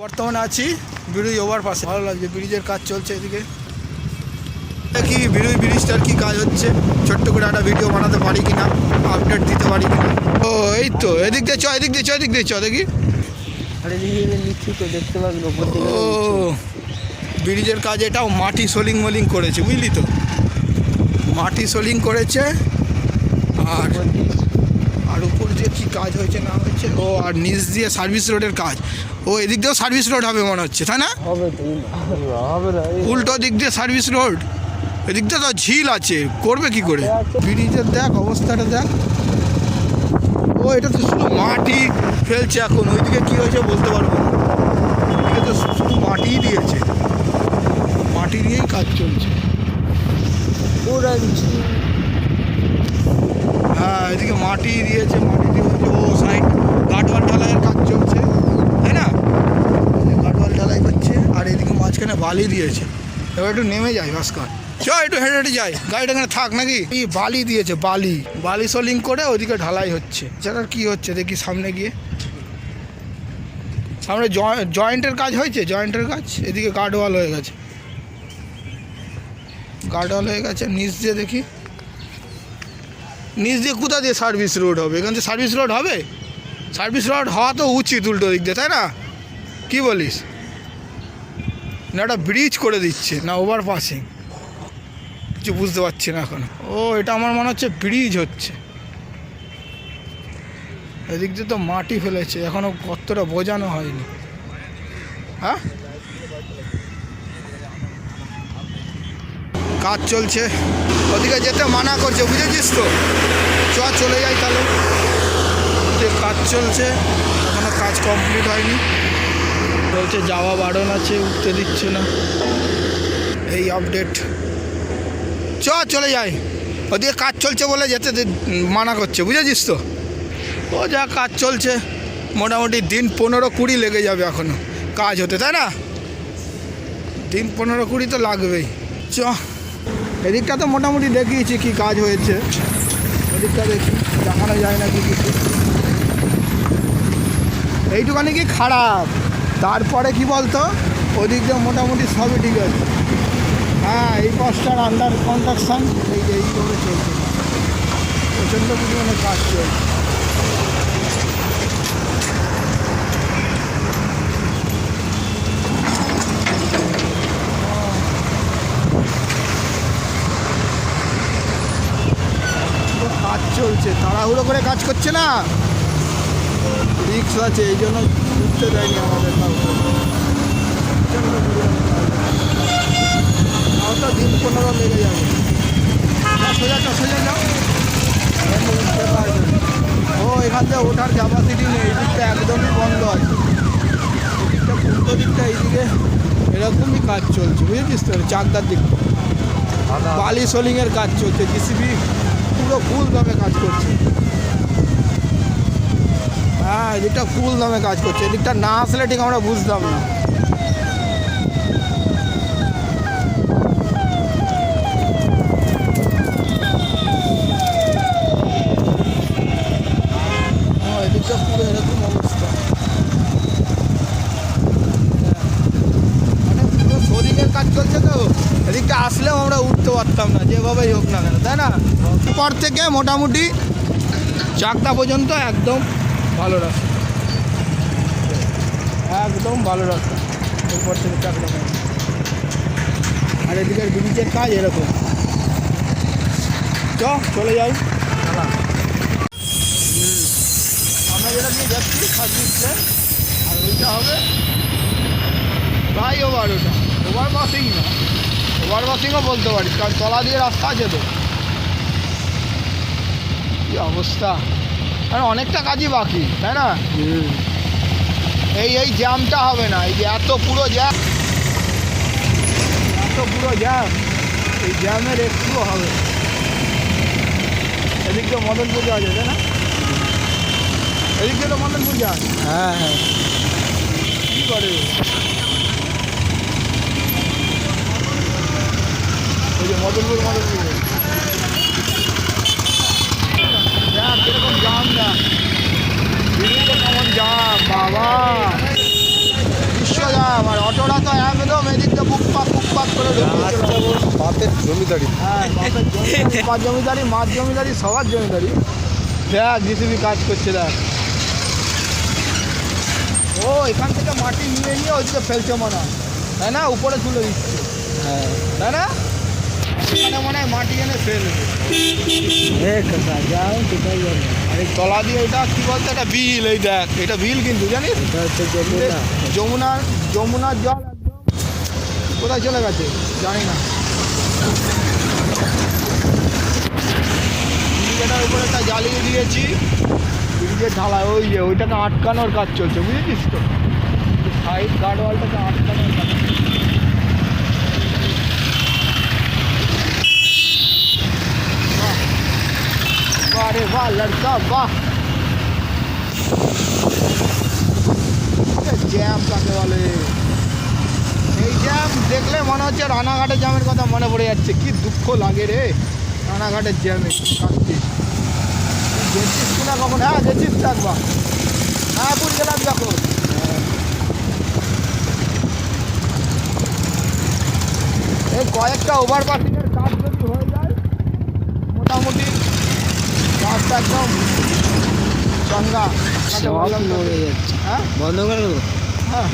বর্তমানে আছি bridge over পাশে ভালো লাগছে ব্রিজের কাজ চলছে এদিকে। কি ব্রিজ ব্রিজটার কি কাজ হচ্ছে? ছোট্ট করে একটা ভিডিও বানাতে পারি কিনা? আপডেট দিতে পারি কিনা? ও এই তো এদিক দিয়ে চ এদিক দিয়ে চ এদিক দিয়ে চ দেখি। ও ব্রিজের কাজ এটাও মাটি সোলিং মোলিং করেছে বুঝলি তো? মাটি সোলিং করেছে আর আর উপর দিয়ে কী কাজ হয়েছে না ও আর নিচ দিয়ে সার্ভিস রোডের কাজ। ও এদিক দিয়েও সার্ভিস রোড হবে মনে হচ্ছে তাই না? হবে উল্টো দিক দিয়ে সার্ভিস রোড এদিক দিয়ে তো ঝিল আছে করবে কি করে? ব্রিজের দেখ অবস্থাটা দেখ। ও এটা তো শুধু মাটি ফেলছে এখন ওইদিকে কী হয়েছে বলতে পারব এদিকে তো শুধু মাটিই দিয়েছে। মাটি দিয়েই কাজ চলছে। হ্যাঁ এদিকে মাটি দিয়েছে মাটি দিয়ে ও সাইড গাটওয়াল ঢালাইয়ের কাজ চলছে। তাই না? গাটওয়াল ঢালাই করছে আর এদিকে মাঝখানে বালি দিয়েছে। এবার একটু নেমে যাই ভাস্কর। চ একটু হেঁটে হেঁটে যাই। গাড়িটা এখানে থাক নাকি? এই বালি দিয়েছে বালি। বালি সোলিং করে ওদিকে ঢালাই হচ্ছে। সেটার কি হচ্ছে দেখি সামনে গিয়ে। সামনে জয়েন্টের কাজ হয়েছে? জয়েন্টের কাজ? এদিকে গার্ডওয়াল হয়ে গেছে। গার্ডওয়াল হয়ে গেছে নিচ দিয়ে দেখি। নিচ দিয়ে কোথা দিয়ে সার্ভিস রোড হবে? এখান থেকে সার্ভিস রোড হবে? সার্ভিস রোড হওয়া তো উচিত উল্টো দিক দিয়ে, তাই না? কি বলিস? না, একটা ব্রিজ করে দিচ্ছে, না ওভার পাসিং কিছু বুঝতে পারছি না এখন। ও, এটা আমার মনে হচ্ছে ব্রিজ হচ্ছে। এদিক দিয়ে তো মাটি ফেলেছে এখনও কতটা বোঝানো হয়নি। হ্যাঁ? কাজ চলছে। ওদিকে যেতে মানা করছে, বুঝেছিস তো? চ, চলে যাই তাহলে। যে কাজ চলছে, এখনও কাজ কমপ্লিট হয়নি। বলছে যাওয়া বারণ আছে, উঠতে দিচ্ছে না। এই আপডেট চ, চলে যাই। ওদিকে কাজ চলছে বলে যেতে মানা করছে, বুঝেছিস তো? ও যা কাজ চলছে, মোটামুটি দিন পনেরো কুড়ি লেগে যাবে এখনও কাজ হতে, তাই না? দিন পনেরো কুড়ি তো লাগবেই। চ, এদিকটা তো মোটামুটি দেখিয়েছি কি কাজ হয়েছে। এদিকটা দেখি, দেখানো যায় না কি কিছু। এইটুখানি কি খারাপ? তারপরে কি বলতো? ওদিক দিয়ে মোটামুটি সবই ঠিক আছে। হ্যাঁ এই পাঁচটার আন্ডার কনস্ট্রাকশান এই যে এইভাবে চলছে। প্রচণ্ড পরিমাণে কাজ চলছে। কাজ চলছে। তাড়াহুড়ো করে কাজ করছে না? রিক্স আছে এই জন্য ঘুরতে দেয়নি আমাদের কাউকে। তো দিন পনেরো লেগে যাবে। সোজা যা সোজা যাও। ও এখান থেকে ওঠার ক্যাপাসিটি নেই এই দিকটা একদমই বন্ধ আছে। এদিকটা উল্টো দিকটা এইদিকে এরকমই কাজ চলছে বুঝেছিস তো? চাকদার দিকটা বালি সোলিংয়ের কাজ চলছে জিসিবি পুরো ফুল দামে কাজ করছে। হ্যাঁ এদিকটা ফুল দামে কাজ করছে। এদিকটা না আসলে ঠিক আমরা বুঝতাম না। অবস্থা। মানে এদিকটা আসলেও আমরা উঠতে পারতাম না, যেভাবেই হোক না কেন, তাই না? পর থেকে মোটামুটি চাকদা পর্যন্ত একদম ভালো রাস্তা। একদম ভালো রাস্তা। এরপর থেকে পর্যন্ত আর এদিকের ব্রিজের কাজ এরকম। চ, চলে যাই। আমরা যেটা দিয়ে যাচ্ছি সার্ভিসে আর ওইটা হবে প্রায় ওভার ওটা। ওভার বাসিং না। ওভার বাসিংও বলতে পারিস, কারণ তলা দিয়ে রাস্তা আছে তো। কি অবস্থা? মানে অনেকটা কাজই বাকি তাই না? এই এই জ্যামটা হবে না এই যে এত পুরো জ্যাম এত পুরো জ্যাম এই জ্যামের একটুও হবে। এদিক দিয়ে মদন পুজো আছে তাই না? এদিক দিয়ে তো মদন পূজা আছে। হ্যাঁ হ্যাঁ। কী করে? ওই যে মদনপুর মদনপুর দেখ কীরকম জাম দেখ দিল্লিতে কেমন জাম বাবা বিশ্ব একদম এদিকটা বুক পাক করে বাপের জমিদারি। হ্যাঁ বাপের জমিদারি, পাঁচ জমিদারি মাছ জমিদারি সবার জমিদারি। দেখ জিসিবি কাজ করছে দেখ। ও এখান থেকে মাটি নিয়ে নিয়ে ওইদিকে ফেলছে মনে হয়। তাই না? উপরে তুলে দিচ্ছে। হ্যাঁ। তাই না? এখানে মনে হয় মাটি এনে ফেলবে যাও কোথায় যাবে? আর তলা দিয়ে এটা কি বলতো? এটা বিল এই দেখ। এটা বিল কিন্তু জানিস? যমুনার যমুনার জল কোথায় চলে গেছে? জানি না। ব্রিগেডের উপরে একটা জ্বালিয়ে দিয়েছি। ব্রিগেড ঢালাই ওই যে, ওইটাকে আটকানোর কাজ চলছে, বুঝেছিস তো? সাইড গার্ডওয়ালটাকে আটকানোর কাজ রে বাহ, লড়কা, বাহ। জ্যাম কাকে বলে? এই জ্যাম দেখলে মনে হচ্ছে রানাঘাটের জ্যামের কথা মনে পড়ে যাচ্ছে। কি দুঃখ লাগে রে। রানাঘাটের জ্যামে কাটতে গেছিস কিনা কখন? হ্যাঁ গেছিস তো একবার। হ্যাঁ পুর গেলাম যখন। এই কয়েকটা ওভার পাসিংয়ের কাজ যদি হয়ে যায় মোটামুটি রাস্তা একদম চঙ্গা। হ্যাঁ? বন্ধ করে দেবো? হ্যাঁ।